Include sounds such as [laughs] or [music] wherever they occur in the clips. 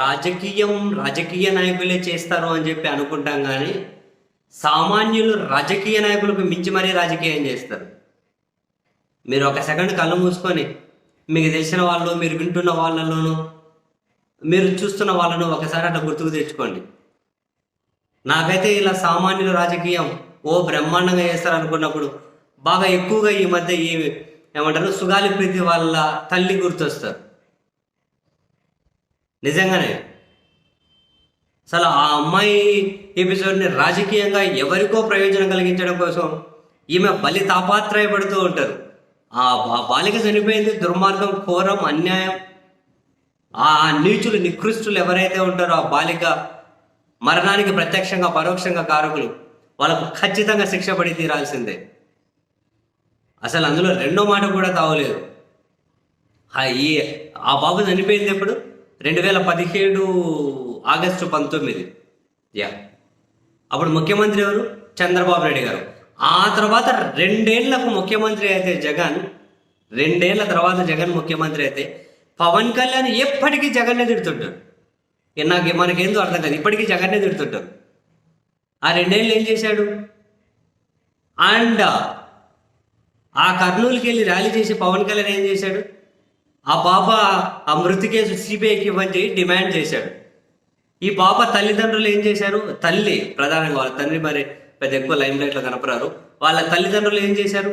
రాజకీయం రాజకీయ నాయకులే చేస్తారు అని చెప్పి అనుకుంటాం కానీ సామాన్యులు రాజకీయ నాయకులకు మించి మరీ రాజకీయం చేస్తారు. మీరు ఒక సెకండ్ కళ్ళు మూసుకొని మీకు తెలిసిన వాళ్ళు మీరు వింటున్న వాళ్ళలోనూ మీరు చూస్తున్న వాళ్ళను ఒకసారి అట్లా గుర్తుకు తెచ్చుకోండి. నాకైతే ఇలా సామాన్యుల రాజకీయం ఓ బ్రహ్మాండంగా చేస్తారు అనుకున్నప్పుడు బాగా ఎక్కువగా ఈ మధ్య ఈ ఏమంటారు సుగాలి ప్రీతి వాళ్ళ తల్లి గుర్తొస్తారు. నిజంగానే. అసలు ఆ అమ్మాయి ఎపిసోడ్ని రాజకీయంగా ఎవరికో ప్రయోజనం కలిగించడం కోసం ఈమె బలి తాపాత్రయపడుతూ ఉంటారు. ఆ బాలిక చనిపోయింది దుర్మార్గం ఘోరం అన్యాయం. ఆ నీచులు నికృష్టులు ఎవరైతే ఉంటారో ఆ బాలిక మరణానికి ప్రత్యక్షంగా పరోక్షంగా కారకులు వాళ్ళకు ఖచ్చితంగా శిక్ష పడి తీరాల్సిందే. అసలు అందులో రెండో మాట కూడా తావలేదు. ఈ ఆ బాబు చనిపోయింది ఎప్పుడు? రెండు వేల పదిహేడు ఆగస్టు పంతొమ్మిది. యా. అప్పుడు ముఖ్యమంత్రి ఎవరు? చంద్రబాబు నాయుడు గారు. ఆ తర్వాత రెండేళ్ళకు ముఖ్యమంత్రి అయితే జగన్ రెండేళ్ళ తర్వాత జగన్ ముఖ్యమంత్రి అయితే పవన్ కళ్యాణ్ ఎప్పటికీ జగన్నే తిడుతుంటారు. నాకు మనకేందో అర్థం కాదు. ఇప్పటికీ జగన్నే తిడుతుంటారు. ఆ రెండేళ్ళు ఏం చేశాడు? అండ్ ఆ కర్నూలుకి వెళ్ళి ర్యాలీ చేసి పవన్ కళ్యాణ్ ఏం చేశాడు? ఆ పాప ఆ మృతి కేసు సిబిఐకి ఇవ్వని చెప్పి డిమాండ్ చేశాడు. ఈ పాప తల్లిదండ్రులు ఏం చేశారు? తల్లి ప్రధానంగా వాళ్ళ తండ్రి మరి పెద్ద ఎక్కువ లైమ్ లైట్లో కనపరారు వాళ్ళ తల్లిదండ్రులు ఏం చేశారు?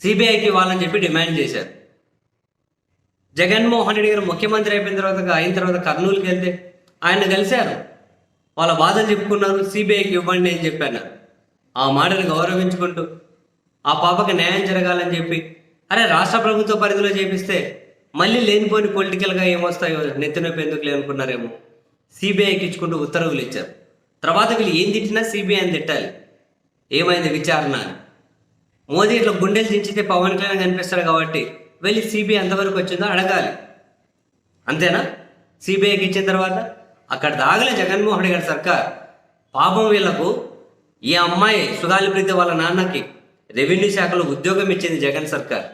సిబిఐకి ఇవ్వాలని చెప్పి డిమాండ్ చేశారు. జగన్మోహన్ రెడ్డి గారు ముఖ్యమంత్రి అయిపోయిన తర్వాత అయిన తర్వాత కర్నూలుకి వెళ్తే ఆయన కలిశారు. వాళ్ళ బాధలు చెప్పుకున్నారు సిబిఐకి ఇవ్వండి అని చెప్పాను ఆ మాటను గౌరవించుకుంటూ ఆ పాపకి న్యాయం జరగాలని చెప్పి అరే రాష్ట్ర ప్రభుత్వ పరిధిలో చేపిస్తే మళ్ళీ లేనిపోని పొలిటికల్గా ఏమొస్తాయో నెత్తినొప్పి ఎందుకు లేనుకున్నారేమో సిబిఐకి ఇచ్చుకుంటూ ఉత్తర్వులు ఇచ్చారు. తర్వాత వీళ్ళు ఏం తిట్టినా సిబిఐని తిట్టాలి. ఏమైంది విచారణ? మోదీ ఇట్లా గుండెలు దించితే పవన్ కళ్యాణ్ కనిపిస్తాడు కాబట్టి వెళ్ళి సిబిఐ ఎంతవరకు వచ్చిందో అడగాలి. అంతేనా? సిబిఐకి ఇచ్చిన తర్వాత అక్కడ దాగలే జగన్మోహన్ గారి సర్కార్. పాపం వీళ్ళకు ఈ అమ్మాయి సుగాలి ప్రీతి వాళ్ళ నాన్నకి రెవెన్యూ శాఖలో ఉద్యోగం ఇచ్చింది జగన్ సర్కార్.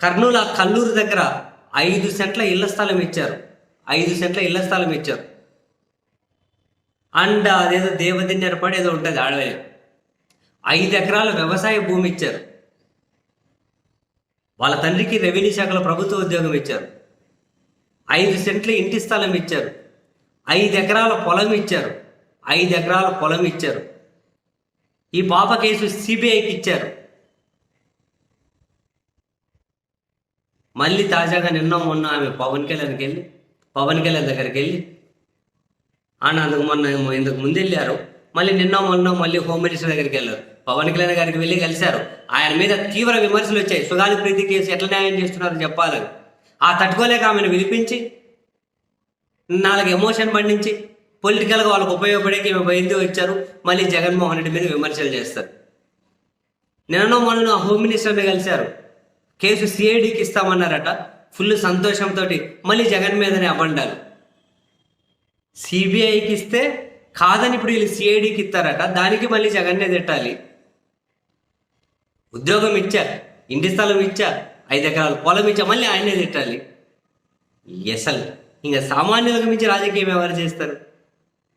కర్నూలు ఆ కల్లూరు దగ్గర ఐదు సెంట్ల ఇళ్ళ స్థలం ఇచ్చారు. ఐదు సెంట్ల ఇళ్ళ స్థలం ఇచ్చారు. అండ్ అదేదో దేవదిన్య ఏర్పాటు ఏదో ఉంటుంది ఆడవే ఐదు ఎకరాల వ్యవసాయ భూమి ఇచ్చారు. వాళ్ళ తండ్రికి రెవెన్యూ శాఖలో ప్రభుత్వ ఉద్యోగం ఇచ్చారు. ఐదు సెంట్ల ఇంటి స్థలం ఇచ్చారు. ఐదు ఎకరాల పొలం ఇచ్చారు. ఐదు ఎకరాల పొలం ఇచ్చారు. ఈ పాప కేసు సిబిఐకి ఇచ్చారు. మళ్ళీ తాజాగా నిన్న మొన్న ఆమె పవన్ కళ్యాణ్కి వెళ్ళి పవన్ కళ్యాణ్ దగ్గరికి వెళ్ళి ఆయన అందుకు మొన్న ఇంతకు ముందు వెళ్ళారు. మళ్ళీ నిన్న మొన్న మళ్ళీ హోమ్ మినిస్టర్ దగ్గరికి వెళ్ళారు. పవన్ కళ్యాణ్ గారికి వెళ్ళి కలిశారు. ఆయన మీద తీవ్ర విమర్శలు వచ్చాయి. సుగాలి ప్రీతి కేసు ఎట్లా న్యాయం చేస్తున్నారో చెప్పాలని ఆ తట్టుకోలేక ఆమెను విలిపించి నాలుగు ఎమోషన్ పండించి పొలిటికల్గా వాళ్ళకు ఉపయోగపడేకి ఈమె బయలుదేరి వచ్చారు. మళ్ళీ జగన్మోహన్ రెడ్డి మీద విమర్శలు చేస్తారు. నిన్న మొన్న హోమ్ మినిస్టర్ని కలిశారు. కేసు సిఐడికి ఇస్తామన్నారట. ఫుల్ సంతోషంతో మళ్ళీ జగన్ మీదనే అబండాలు సిబిఐకి ఇస్తే కాదని ఇప్పుడు వీళ్ళు సిఐడికి ఇస్తారట. దానికి మళ్ళీ జగన్నే తిట్టాలి. ఉద్యోగం ఇచ్చా ఇంటి స్థలం ఇచ్చా ఐదు ఎకరాల పొలం ఇచ్చా మళ్ళీ ఆయనే తిట్టాలి. అసలు ఇంకా సామాన్యులకు మించి రాజకీయం ఎవరు చేస్తారు?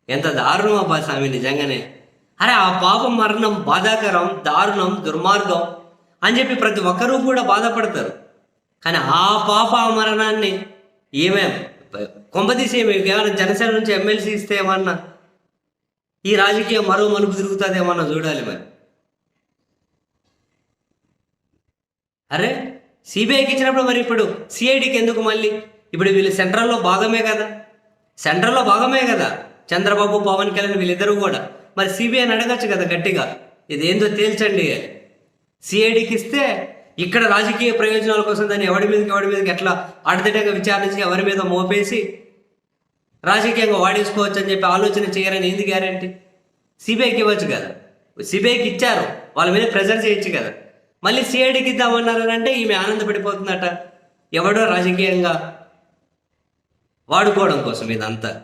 ఎంత దారుణం అబ్బా స్వామి నిజంగానే. అరే ఆ పాపం మరణం బాధాకరం దారుణం దుర్మార్గం. అని చెప్పి ప్రతి ఒక్కరూ కూడా బాధపడతారు. కానీ ఆ పాప మరణాన్ని ఏమే కొంపదీసి ఏమి జనసేన నుంచి ఎమ్మెల్సీ ఇస్తే ఏమన్నా ఈ రాజకీయం మరో మలుపు తిరుగుతుంది ఏమన్నా చూడాలి మరి. అరే సిబిఐకి ఇచ్చినప్పుడు మరి ఇప్పుడు సిఐడికి ఎందుకు మళ్ళీ? ఇప్పుడు వీళ్ళు సెంట్రల్లో భాగమే కదా. సెంట్రల్లో భాగమే కదా. చంద్రబాబు పవన్ కళ్యాణ్ వీళ్ళిద్దరూ కూడా. మరి సిబిఐని అడగచ్చు కదా గట్టిగా. ఇదేందో తేల్చండి సిఐడికి ఇస్తే ఇక్కడ రాజకీయ ప్రయోజనాల కోసం దాన్ని ఎవడి మీదకి ఎవడి మీదకి ఎట్లా అడతటగా విచారించి ఎవరి మీద మోపేసి రాజకీయంగా వాడేసుకోవచ్చు అని చెప్పి ఆలోచన చేయరని ఏంది గ్యారంటీ సిబిఐకి ఇవ్వచ్చు కదా. సిబిఐకి ఇచ్చారు. వాళ్ళ మీద ప్రెజర్ చేయొచ్చు కదా. మళ్ళీ సిఐడికి ఇద్దామన్నారు అంటే ఈమె ఆనందపడిపోతుందట. ఎవడో రాజకీయంగా వాడుకోవడం కోసం ఇదంతా.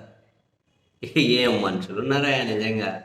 [laughs] ఏం మనుషులు ఉన్నారా నిజంగా?